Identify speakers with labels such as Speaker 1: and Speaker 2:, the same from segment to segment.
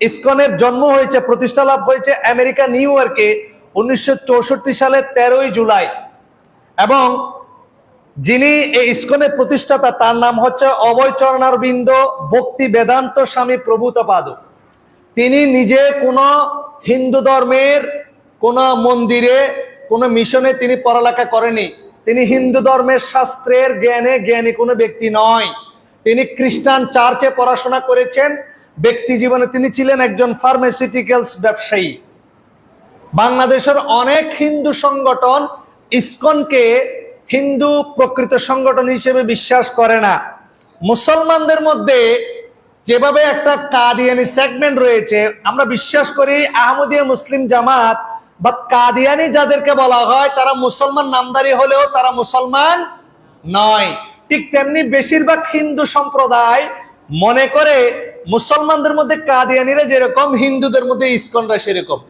Speaker 1: ইসকনের জন্ম হয়েছে, প্রতিষ্ঠা লাভ হয়েছে আমেরিকা নিউ ইয়র্কে উনিশশো সালে তেরোই জুলাই। এবং যিনি এই ইস্কনের প্রতিষ্ঠাতা, তার নাম হচ্ছে অভয় চরণারবিন্দ ভক্তি বেদান্ত স্বামী প্রভূতপাদ। তিনি নিজে কোনো হিন্দু ধর্মের, কোন মন্দিরে, কোন মিশনে তিনি পড়ালেখা করেনি তিনি হিন্দু ধর্মের শাস্ত্রের জ্ঞানে জ্ঞানী কোনো ব্যক্তি নয়। তিনি খ্রিস্টান চার্চে পড়াশোনা করেছেন। ব্যক্তি জীবনে তিনি ছিলেন একজন ফার্মাসিউটিক্যালস ব্যবসায়ী। বাংলাদেশের অনেক হিন্দু সংগঠন ইসকনকে হিন্দু প্রকৃত সংগঠন হিসেবে বিশ্বাস করে না। মুসলমানদের মধ্যে যেভাবে একটা কাদিয়ানি সেগমেন্ট রয়েছে, আমরা বিশ্বাস করি আহমদিয়া মুসলিম জামাত বা কাদিয়ানি যাদেরকে বলা হয়, তারা মুসলমান নামদারি হলেও তারা মুসলমান নয়। ঠিক তেমনি বেশিরভাগ হিন্দু সম্প্রদায় মনে করে মুসলমানদের মধ্যে কাদিয়ানিরা যেরকম, হিন্দুদের মধ্যে ইস্কনরা সেরকম।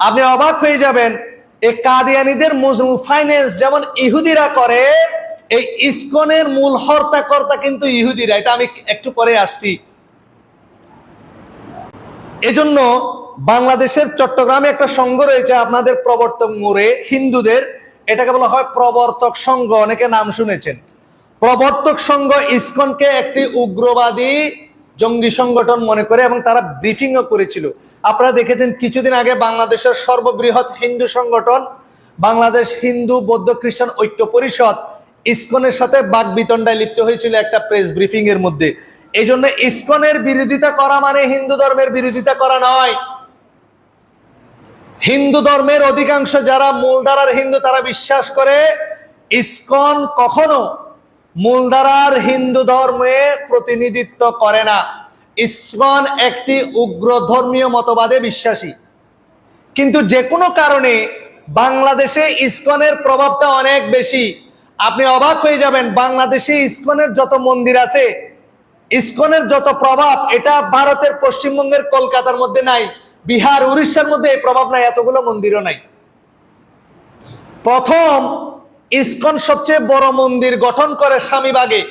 Speaker 1: আপনি অবাক হয়ে যাবেন, এই কাদিয়ানিদের ফাইন্যান্স যেমন ইহুদিরা করে, এই ইস্কনের মূল হর্তা কর্তা কিন্তু ইহুদিরা। এটা আমি একটু পরে আসছি। এজন্য বাংলাদেশের চট্টগ্রামে একটা সংঘ রয়েছে, আপনাদের প্রবর্তক মোড়ে, হিন্দুদের। এটাকে বলা হয় প্রবর্তক সংঘ, অনেকে নাম শুনেছেন। প্রবর্তক সংঘ ইসকনকে একটি উগ্রবাদী জঙ্গি সংগঠন মনে করে এবং তারা ব্রিফিংও করেছিল। আপনারা দেখেছেন কিছুদিন আগে বাংলাদেশের সর্ববৃহৎ হিন্দু সংগঠন, বাংলাদেশ হিন্দু বৌদ্ধ খ্রিস্টান ঐক্য পরিষদ, ইসকনের সাথে বাক বিতণ্ডায় লিপ্ত হয়েছিল একটা প্রেস ব্রিফিং এর মধ্যে। এই জন্য ইসকনের বিরোধিতা করা মানে হিন্দু ধর্মের বিরোধিতা করা নয়। হিন্দু ধর্মের অধিকাংশ যারা মূলধারার হিন্দু তারা বিশ্বাস করে, ইসকন কখনো মূলধারার হিন্দু ধর্মে প্রতিনিধিত্ব করে না। ইসকন একটি উগ্র ধর্মীয় মতবাদে বিশ্বাসী। কিন্তু যে কোনো কারণে বাংলাদেশে ইসকনের প্রভাবটা অনেক বেশি। আপনি অবাক হয়ে যাবেন, বাংলাদেশে ইসকনের যত মন্দির আছে, ইসকনের যত প্রভাব, এটা ভারতের পশ্চিমবঙ্গের কলকাতার মধ্যে নাই, বিহার, উড়িষ্যার মধ্যে এই প্রভাব নাই, এতগুলো মন্দিরও নাই। প্রথম ইসকন সবচেয়ে বড় মন্দির গঠন করে স্বামীবাগে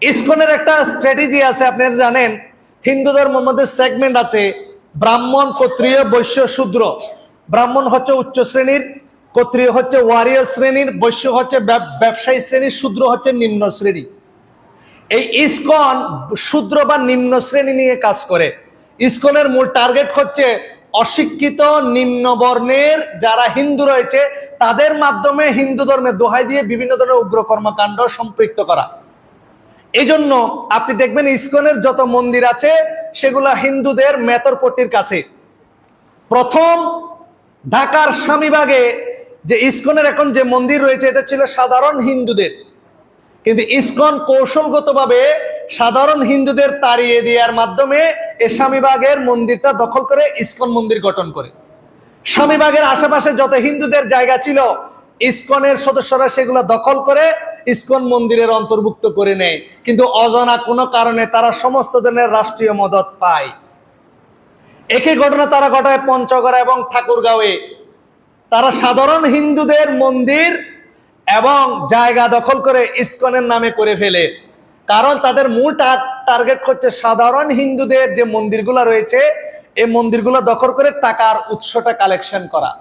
Speaker 1: ইসকনের একটা স্ট্র্যাটেজি আছে আপনারা জানেন, হিন্দু ধর্মের মধ্যে সেগমেন্ট আছে, ব্রাহ্মণ, ক্ষত্রিয়, বৈশ্য, শূদ্র। ব্রাহ্মণ হচ্ছে উচ্চ শ্রেণির, ক্ষত্রিয় হচ্ছে ওয়ারিয় শ্রেণির, বৈশ্য হচ্ছে ব্যব- ব্যবসায়ী শ্রেণির, শূদ্র হচ্ছে নিম্ন শ্রেণি। এই ইসকন শূদ্র বা নিম্ন শ্রেণি নিয়ে কাজ করে। ইসকনের মূল টার্গেট হচ্ছে অশিক্ষিত, নিম্নবর্ণের যারা হিন্দু রয়েছে তাদের মাধ্যমে হিন্দু ধর্মের দোহাই দিয়ে বিভিন্ন ধরনের উগ্র কর্মকাণ্ড সম্পৃক্ত করা। এই জন্য আপনি দেখবেন ইসকনের যত মন্দির আছে, সেগুলো হিন্দুদের মেতরপট্টির কাছে। প্রথম ঢাকার স্বামীবাগে যে ইসকনের এখন যে মন্দির রয়েছে, এটা ছিল সাধারণ হিন্দুদের। কিন্তু ইসকন কৌশলগতভাবে সাধারণ হিন্দুদের তাড়িয়ে দেওয়ার মাধ্যমে এ স্বামীবাগের মন্দিরটা দখল করে ইসকন মন্দির গঠন করে। স্বামীবাগের আশেপাশে যত হিন্দুদের জায়গা ছিল, ইসকনের সদস্যরা সেগুলো দখল করে ইসকন মন্দিরের অন্তর্ভুক্ত করে নেয়। কিন্তু অজানা কোনো কারণে তারা সমস্ত ধরনের রাষ্ট্রীয় মদত পায়। একই ঘটনা তারা ঘটায় পঞ্চগড় এবং ঠাকুরগাঁওয়ে। তারা সাধারণ হিন্দুদের মন্দির এবং জায়গা দখল করে ইসকনের নামে করে ফেলে। কারণ তাদের মূল টার্গেট হচ্ছে সাধারণ হিন্দুদের যে মন্দিরগুলো রয়েছে এই মন্দিরগুলো দখল করে টাকার উৎসটা কালেকশন করা।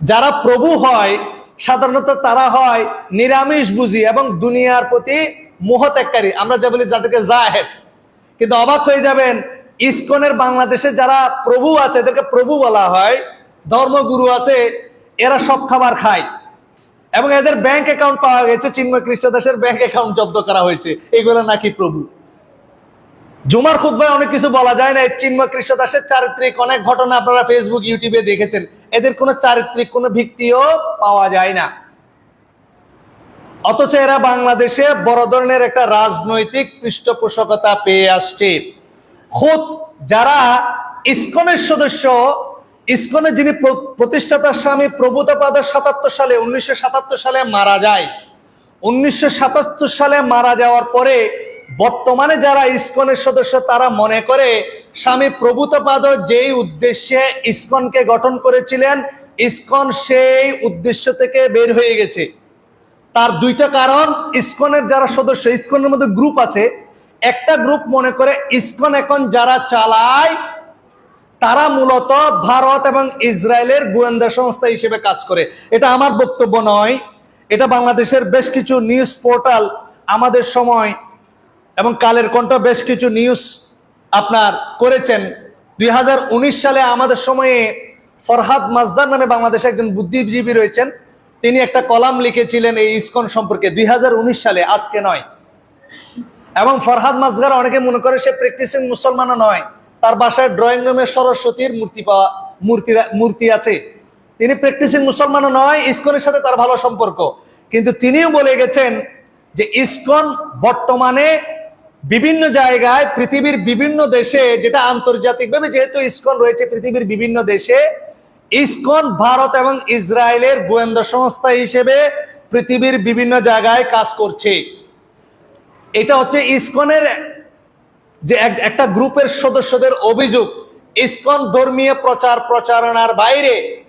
Speaker 1: যারা প্রভু হয়, সাধারণত তারা হয় নিরামিষ বুঝি এবং দুনিয়ার প্রতি মোহত্যাগকারী। আমরা যা বলি যাদেরকে জাহেদ। কিন্তু অবাক হয়ে যাবেন, ইসকনের বাংলাদেশে যারা প্রভু আছে, এদেরকে প্রভু বলা হয়, ধর্মগুরু আছে, এরা সব খাবার খায়। এবং এদের ব্যাংক অ্যাকাউন্ট পাওয়া গেছে, চিন্ময় খ্রিস্ট দাসের ব্যাংক অ্যাকাউন্ট জব্দ করা হয়েছে। এগুলো নাকি প্রভু? জুমার খুদ্ায় অনেক কিছু বলা যায় না। চিন্ময় কৃষ্ণ দাসের চারিত্রিক অনেক ঘটনা আপনারা ফেসবুক ইউটিউবে দেখেছেন। এদের কোনো চারিত্রিক, কোনো ভিত্তিও পাওয়া যায় না। অথচ এরা বাংলাদেশে বড় ধরনের একটা রাজনৈতিক পৃষ্ঠপোষকতা পেয়ে আসছে। খোদ, যারা ইসকনের সদস্য, ইসকনের যিনি প্র- প্রতিষ্ঠাতা স্বামী প্রভুতপাদ সাতাত্তর সালে, উনিশশো সাতাত্তর সালে মারা যায়। উনিশশো সাতাত্তর সালে মারা যাওয়ার পরে বর্তমানে যারা ইসকনের সদস্য, তারা মনে করে স্বামী প্রভুতপাদ যেই উদ্দেশ্যে ইসকনকে গঠন করেছিলেন, ইসকন সেই উদ্দেশ্য থেকে বের হয়ে গেছে। তার দুইটা কারণ, ইসকনের যারা সদস্য, ইসকনের মধ্যে গ্রুপ আছে। একটা গ্রুপ মনে করে ইসকন এখন যারা চালায়, তারা মূলত ভারত এবং ইসরায়েলের গোয়েন্দা সংস্থা হিসেবে কাজ করে। এটা আমার বক্তব্য নয়। এটা বাংলাদেশের বেশ কিছু নিউজ পোর্টাল আমাদের সময় এবং কালের কণ্ঠ বেশ কিছু নিউজ আপনার করেছেন। দুই হাজার উনিশ সালে আমাদের সময়ে ফরহাদ মাজদার নামে বাংলাদেশে একজন বুদ্ধিজীবী রয়েছেন। তিনি একটা কলাম লিখেছিলেন এই ইসকন সম্পর্কে, দুই হাজার উনিশ সালে, আজকে নয়। এবং ফরহাদ মাজগার অনেকে মনে করে সে প্র্যাকটিসিং মুসলমানও নয়। তার বাসায় ড্রয়িং রুমে সরস্বতীর মূর্তি পাওয়া, মূর্তি মূর্তি আছে। তিনি প্র্যাকটিসিং মুসলমানও নয়, ইসকনের সাথে তার ভালো সম্পর্ক। কিন্তু তিনিও বলে গেছেন যে ইসকন বর্তমানে বিভিন্ন জায়গায় পৃথিবীর বিভিন্ন দেশে, যেটা আন্তর্জাতিকভাবে যেহেতু ইসকন রয়েছে, পৃথিবীর বিভিন্ন দেশে, ইসকন ভারত এবং ইসরায়েলের গোয়েন্দা সংস্থা হিসেবে পৃথিবীর বিভিন্ন জায়গায় কাজ করছে। এটা হচ্ছে ইসকনের যে এক- একটা গ্রুপের সদস্যদের অভিযোগ। ইসকন ধর্মীয় প্রচার প্রচারণার বাইরে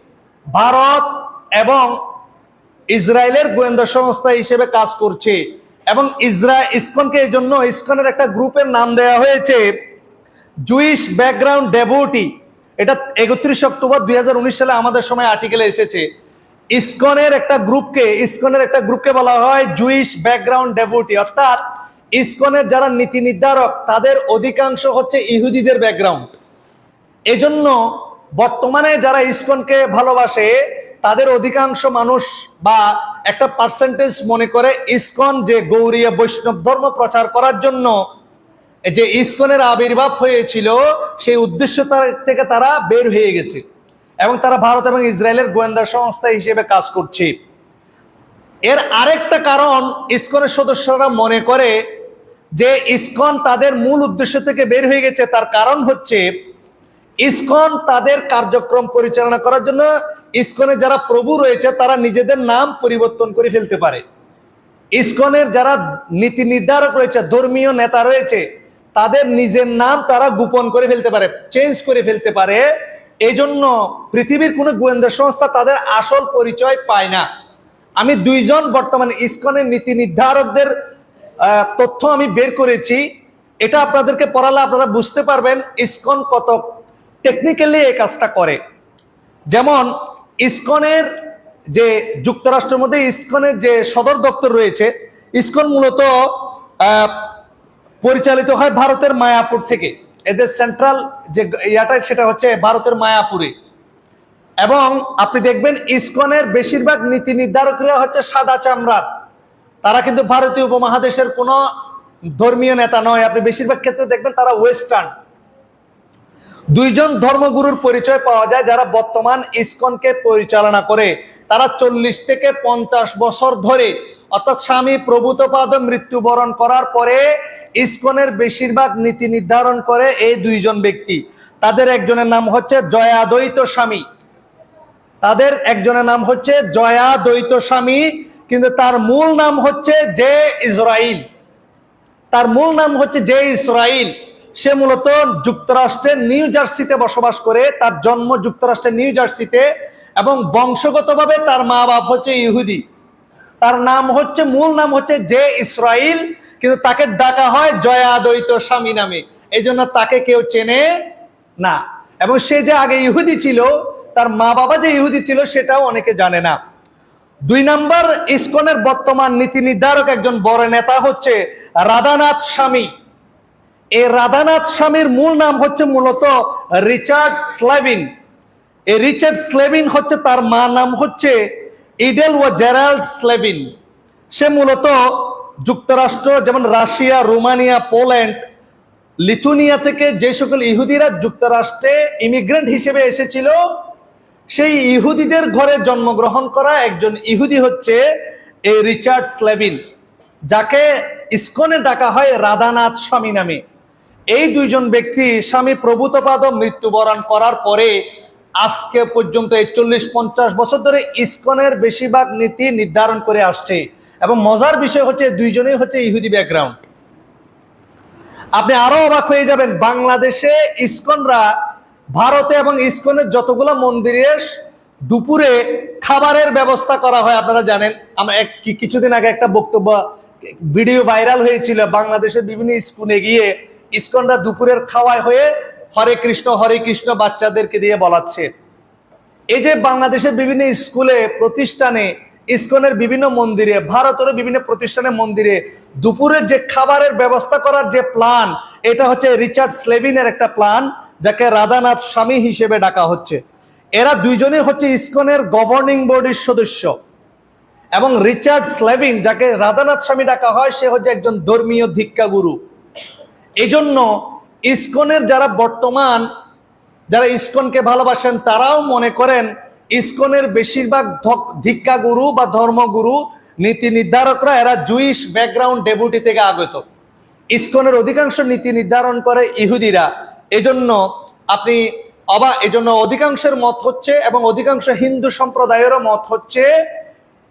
Speaker 1: ভারত এবং ইসরায়েলের গোয়েন্দা সংস্থা হিসেবে কাজ করছে। এবং ইসরা ইসকনকে এই জন্য ইসকনের একটা গ্রুপের নাম দেওয়া হয়েছে জুইশ ব্যাকগ্রাউন্ড ডেভোটি। এটা একত্রিশ অক্টোবর দু হাজার উনিশ সালে আমাদের সময় আর্টিকেলে এসেছে। ইসকনের একটা গ্রুপকে, ইসকনের একটা গ্রুপকে বলা হয় জুইশ ব্যাকগ্রাউন্ড ডেভোটি। অর্থাৎ ইসকনের যারা নীতি নির্ধারক, তাদের অধিকাংশ হচ্ছে ইহুদিদের ব্যাকগ্রাউন্ড। এজন্য বর্তমানে যারা ইসকনকে ভালোবাসে, তাদের অধিকাংশ মানুষ বা একটা পার্সেন্টেজ মনে করে ইসকন যে গৌরীয় বৈষ্ণব ধর্ম প্রচার করার জন্য যে ইসকনের আবির্ভাব হয়েছিল, সেই উদ্দেশ্য থেকে তারা বের হয়ে গেছে। এবং তারা ভারত এবং ইসরায়েলের গোয়েন্দা সংস্থা হিসেবে কাজ করছে। এর আরেকটা কারণ ইসকনের সদস্যরা মনে করে যে ইসকন তাদের মূল উদ্দেশ্য থেকে বের হয়ে গেছে, তার কারণ হচ্ছে ইসকন তাদের কার্যক্রম পরিচালনা করার জন্য ইসকনের যারা প্রভু রয়েছে, তারা নিজেদের নাম পরিবর্তন করে ফেলতে পারে। ইসকনের যারা নীতি নির্ধারক রয়েছে, ধর্মীয় নেতা রয়েছে, তাদের নিজের নাম তারা গোপন করে ফেলতে পারে চেঞ্জ করে ফেলতে পারে। এই জন্য পৃথিবীর কোনো গোয়েন্দা সংস্থা তাদের আসল পরিচয় পায় না। আমি দুইজন বর্তমানে ইসকনের নীতি নির্ধারকদের তথ্য আমি বের করেছি। এটা আপনাদেরকে পড়ালে আপনারা বুঝতে পারবেন, ইসকন কত টেকনিক্যালি এই কাজটা করে। যেমন ইসকনের যে যুক্তরাষ্ট্রের মধ্যে ইসকনের যে সদর দপ্তর রয়েছে, ইসকন মূলত পরিচালিত হয় ভারতের মায়াপুর থেকে। এদের সেন্ট্রাল যে ইয়াটা, সেটা হচ্ছে ভারতের মায়াপুরে। এবং আপনি দেখবেন ইসকনের বেশিরভাগ নীতি নির্ধারকরা হচ্ছে সাদা চামড়ার। তারা কিন্তু ভারতীয় উপমহাদেশের কোনো ধর্মীয় নেতা নয়। আপনি বেশিরভাগ ক্ষেত্রে দেখবেন তারা ওয়েস্টার্ন দুইজন ধর্মগুরুর পরিচয় পাওয়া যায় যারা বর্তমান ইসকনকে পরিচালনা করে। তারা চল্লিশ থেকে পঞ্চাশ বছর ধরে অর্থাৎ স্বামী প্রভূতপাদ মৃত্যুবরণ করার পরে ইসকনের বেশিরভাগ নীতি নির্ধারণ করে এই দুইজন ব্যক্তি। তাদের একজনের নাম হচ্ছে জয়াদ্বৈত স্বামী। তাদের একজনের নাম হচ্ছে জয়া দ্বৈত স্বামী, কিন্তু তার মূল নাম হচ্ছে জে ইসরাইল। তার মূল নাম হচ্ছে জে ইসরাইল। সে মূলত যুক্তরাষ্ট্রের নিউ জার্সিতে বসবাস করে, তার জন্ম যুক্তরাষ্ট্রের নিউ জার্সিতে এবং বংশগতভাবে তার মা বাপ হচ্ছে ইহুদি। তার নাম হচ্ছে, মূল নাম হচ্ছে জে ইসরাইল, কিন্তু তাকে ডাকা হয় জয়াদ্বৈত স্বামী নামে। এই জন্য তাকে কেউ চেনে না। এবং সে যে আগে ইহুদি ছিল, তার মা বাবা যে ইহুদি ছিল, সেটাও অনেকে জানে না। দুই নাম্বার, ইসকনের বর্তমান নীতি নির্ধারক একজন বড় নেতা হচ্ছে রাধানাথ স্বামী। এই রাধানাথ স্বামীর মূল নাম হচ্ছে মূলত রিচার্ড স্লেভিন। এই রিচার্ড স্লেভিন হচ্ছে তার মা নাম হচ্ছে ইডেল ও জেরাল্ড স্লেভিন। সে মূলত যুক্তরাষ্ট্র, যেমন রাশিয়া, রোমানিয়া, পোল্যান্ড, লিথুনিয়া থেকে যে সকল ইহুদিরা যুক্তরাষ্ট্রে ইমিগ্রেন্ট হিসেবে এসেছিল, সেই ইহুদিদের ঘরে জন্মগ্রহণ করা একজন ইহুদি হচ্ছে এই রিচার্ড স্লেভিন, যাকে ইসকনে ডাকা হয় রাধানাথ স্বামী নামে। এই দুইজন ব্যক্তি স্বামী প্রভূতপাদ মৃত্যুবরণ করার পরে আজকে পর্যন্ত এই চল্লিশ পঞ্চাশ বছর ধরে ইসকনের বেশিরভাগ নীতি নির্ধারণ করে আসছে এবং মজার বিষয় হচ্ছে দুইজনেই হচ্ছে ইহুদি ব্যাকগ্রাউন্ড আপনি আরও অবাক হয়ে যাবেন, বাংলাদেশে ইসকনরা ভারতে এবং ইসকনের যতগুলো মন্দিরে দুপুরে খাবারের ব্যবস্থা করা হয়, আপনারা জানেন। আমরা এক কিছুদিন আগে একটা বক্তব্য, ভিডিও ভাইরাল হয়েছিল, বাংলাদেশের বিভিন্ন স্কুলে গিয়ে ইস্কনরা দুপুরের খাওয়ায় হয়ে হরে কৃষ্ণ হরে কৃষ্ণ বাচ্চাদেরকে দিয়ে বলাচ্ছে। এই যে বাংলাদেশের বিভিন্ন স্কুলে, প্রতিষ্ঠানে, ইস্কনের বিভিন্ন মন্দিরে, ভারতের বিভিন্ন প্রতিষ্ঠানে মন্দিরে দুপুরের যে খাবারের ব্যবস্থা করার যে প্ল্যান এটা হচ্ছে রিচার্ড স্লেভিনের একটা প্ল্যান যাকে রাধানাথ স্বামী হিসেবে ডাকা হচ্ছে। এরা দুইজনই হচ্ছে ইস্কনের গভর্নিং বডির সদস্য। এবং রিচার্ড স্লেভিন, যাকে রাধানাথ স্বামী ডাকা হয়, সে হচ্ছে একজন ধর্মীয় ধিক্কাগুরু এই জন্য ইস্কনের যারা বর্তমান, যারা ইস্কনকে ভালোবাসেন, তারাও মনে করেন ইস্কনের বেশিরভাগ ধক- ধিক্কাগুরু বা ধর্মগুরু, নীতি নির্ধারকরা এরা জুইশ ব্যাকগ্রাউন্ড ডেভুটি থেকে আগত। ইস্কনের অধিকাংশ নীতি নির্ধারণ করে ইহুদিরা। এজন্য আপনি অবা, এজন্য অধিকাংশের মত হচ্ছে এবং অধিকাংশ হিন্দু সম্প্রদায়েরও মত হচ্ছে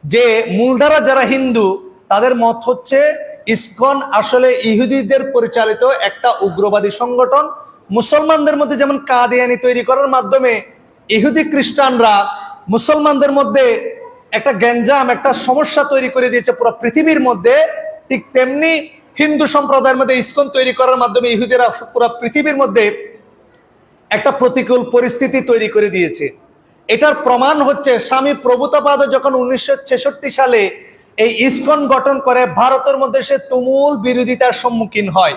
Speaker 1: যে, মূলধারা যারা হিন্দু, তাদের মত হচ্ছে ইসকন আসলে ইহুদিদের পরিচালিত একটা উগ্রবাদী সংগঠন। মুসলমানদের মধ্যে যেমন কাদিয়ানি তৈরি করার মাধ্যমে ইহুদি খ্রিস্টানরা মুসলমানদের মধ্যে একটা গ্যাঞ্জাম, একটা সমস্যা তৈরি করে দিয়েছে পুরো পৃথিবীর মধ্যে। ঠিক তেমনি হিন্দু সম্প্রদায়ের মধ্যে ইসকন তৈরি করার মাধ্যমে ইহুদিরা পুরো পৃথিবীর মধ্যে একটা প্রতিকূল পরিস্থিতি তৈরি করে দিয়েছে। এটার প্রমাণ হচ্ছে স্বামী প্রভুতাপাদ যখন উনিশশো ছেষট্টি সালে এই ইসকন গঠন করে ভারতের মধ্যে সে তুমুল বিরোধিতার সম্মুখীন হয়।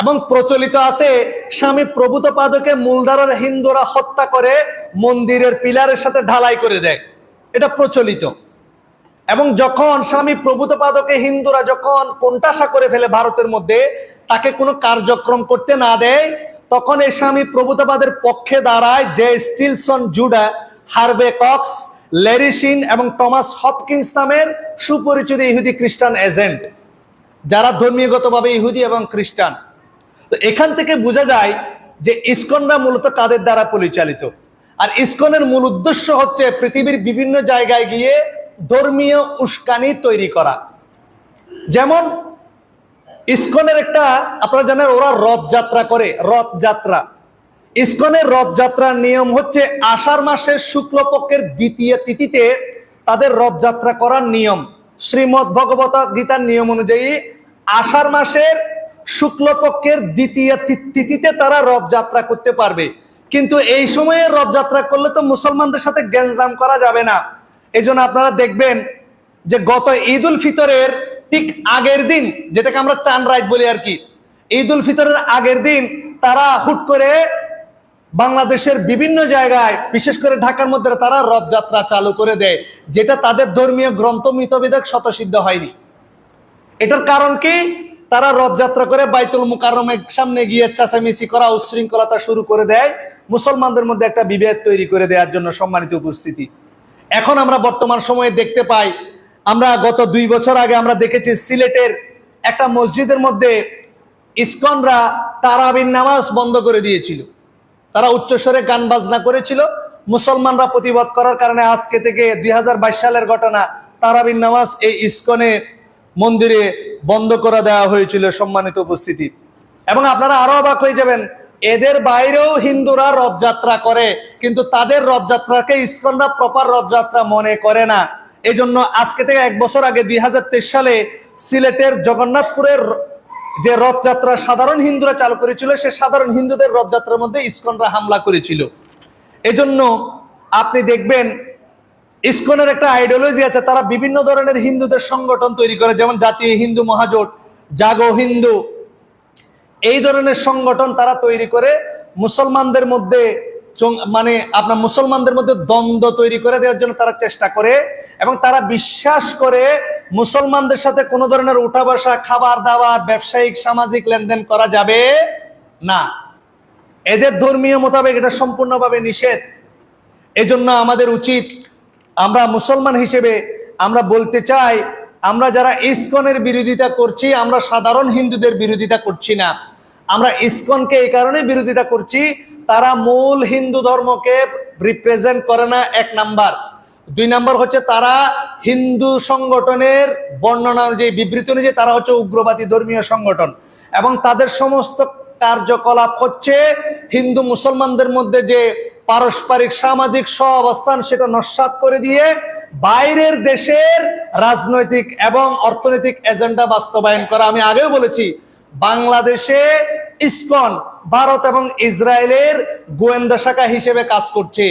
Speaker 1: এবং প্রচলিত আছে, স্বামী প্রভুতপাদকে মূলধারার হিন্দুরা হত্যা করে মন্দিরের পিলারের সাথে ঢালাই করে দেয়। এটা প্রচলিত। এবং যখন স্বামী প্রভুতপাদকে হিন্দুরা যখন কোনটাসা করে ফেলে ভারতের মধ্যে, তাকে কোনো কার্যক্রম করতে না দেয়, তখন এই স্বামী প্রভুতপাদের পক্ষে দাঁড়ায় যে স্টিলসন জুডা, হার্ভে কক্স লেরিসিন এবং টমাস হপকিন্স নামের সুপরিচিত ইহুদি খ্রিস্টান এজেন্ট, যারা ধর্মীয়গতভাবে ইহুদি এবং খ্রিস্টান। তো এখান থেকে বোঝা যায় যে ইস্কনরা মূলত কাদের দ্বারা পরিচালিত। আর ইস্কনের মূল উদ্দেশ্য হচ্ছে পৃথিবীর বিভিন্ন জায়গায় গিয়ে ধর্মীয় উস্কানি তৈরি করা। যেমন ইস্কনের একটা, আপনারা জানেন ওরা রথযাত্রা করে, রথযাত্রা। ইসকনের রথযাত্রার নিয়ম হচ্ছে আষাঢ় মাসের শুক্লপক্ষের দ্বিতীয় তিথিতে তাদের রথযাত্রা করার নিয়ম। শ্রীমৎ ভগবত গীতার নিয়ম অনুযায়ী আষাঢ় মাসের শুক্লপক্ষের দ্বিতীয় তিথিতে তারা রথযাত্রা করতে পারবে। কিন্তু এই সময়ে রথযাত্রা করলে তো মুসলমানদের সাথে গ্যাঞ্জাম করা যাবে না। এই আপনারা দেখবেন যে গত ঈদ উল ফিতরের ঠিক আগের দিন, যেটাকে আমরা চান রাইট বলি আর কি ঈদ উল ফিতরের আগের দিন তারা হুট করে বাংলাদেশের বিভিন্ন জায়গায়, বিশেষ করে ঢাকার মধ্যে তারা রথযাত্রা চালু করে দেয়, যেটা তাদের ধর্মীয় গ্রন্থ মিতবিদক শতসিদ্ধ হয়নি। এটার কারণ কি? তারা রথযাত্রা করে বাইতুল মুকাররমের সামনে গিয়ে চাচামিচি করা, উশৃঙ্খলতা শুরু করে দেয়, মুসলমানদের মধ্যে একটা বিভেদ তৈরি করে দেওয়ার জন্য সম্মানিত উপস্থিতি। এখন আমরা বর্তমান সময়ে দেখতে পাই, আমরা গত দুই বছর আগে আমরা দেখেছি সিলেটের একটা মসজিদের মধ্যে ইসকনরা তারাবিন নামাজ বন্ধ করে দিয়েছিল। তারা উচ্চস্বরে গান বাজনা করেছিল। মুসলমানরা প্রতিবাদ করার কারণে আজকে থেকে দুই হাজার বাইশ সালের ঘটনা, তারাবিন নামাজ এই ইস্কনে মন্দিরে বন্ধ করে দেওয়া হয়েছিল সম্মানিত উপস্থিতি। এবং আপনারা আরও অবাক হয়ে যাবেন, এদের বাইরেও হিন্দুরা রথযাত্রা করে, কিন্তু তাদের রথযাত্রাকে ইস্কনরা প্রপার রথযাত্রা মনে করে না। এই আজকে থেকে এক বছর আগে দুই হাজার তেইশ সালে সিলেটের জগন্নাথপুরের যে রথযাত্রা সাধারণ হিন্দুরা চালু করেছিল, সে সাধারণ হিন্দুদের রথযাত্রার মধ্যে ইস্কনরা হামলা করেছিল। এজন্য আপনি দেখবেন, ইস্কনের একটা আইডিওলজি আছে, তারা বিভিন্ন ধরনের হিন্দুদের সংগঠন তৈরি করে, যেমন জাতীয় হিন্দু মহাজোট, জাগো হিন্দু। এই ধরনের সংগঠন তারা তৈরি করে, মুসলমানদের মধ্যে মানে আপনার মুসলমানদের মধ্যে দ্বন্দ্ব তৈরি করে দেওয়ার জন্য তারা চেষ্টা করে, এবং তারা বিশ্বাস করে মুসলমানদের সাথে কোনো ধরনের উঠা বসা খাবার দাবার, ব্যবসায়িক, সামাজিক লেনদেন করা যাবে না। এদের ধর্মীয় মোতাবেক এটা সম্পূর্ণভাবে নিষেধ। এজন্য আমাদের উচিত আমরা মুসলমান হিসেবে আমরা বলতে চাই, আমরা যারা ইস্কনের বিরোধিতা করছি, আমরা সাধারণ হিন্দুদের বিরোধিতা করছি না। আমরা ইস্কনকে এই কারণে বিরোধিতা করছি, তারা মূল হিন্দু ধর্মকে রিপ্রেজেন্ট করে না এক নাম্বার। দুই নাম্বার হচ্ছে তারা হিন্দু সংগঠনের বর্ণনা যে বিবৃতি অনুযায়ী তারা হচ্ছে উগ্রবাদী ধর্মীয় সংগঠন এবং তাদের সমস্ত কার্যকলাপ হচ্ছে হিন্দু মুসলমানদের মধ্যে যে পারস্পরিক সামাজিক সহাবস্থান সেটা নস্বাত করে দিয়ে বাইরের দেশের রাজনৈতিক এবং অর্থনৈতিক এজেন্ডা বাস্তবায়ন করা। আমি আগেও বলেছি, বাংলাদেশে ইসকন, ভারত এবং ইসরায়েলের গোয়েন্দা শাখা হিসেবে কাজ করছে।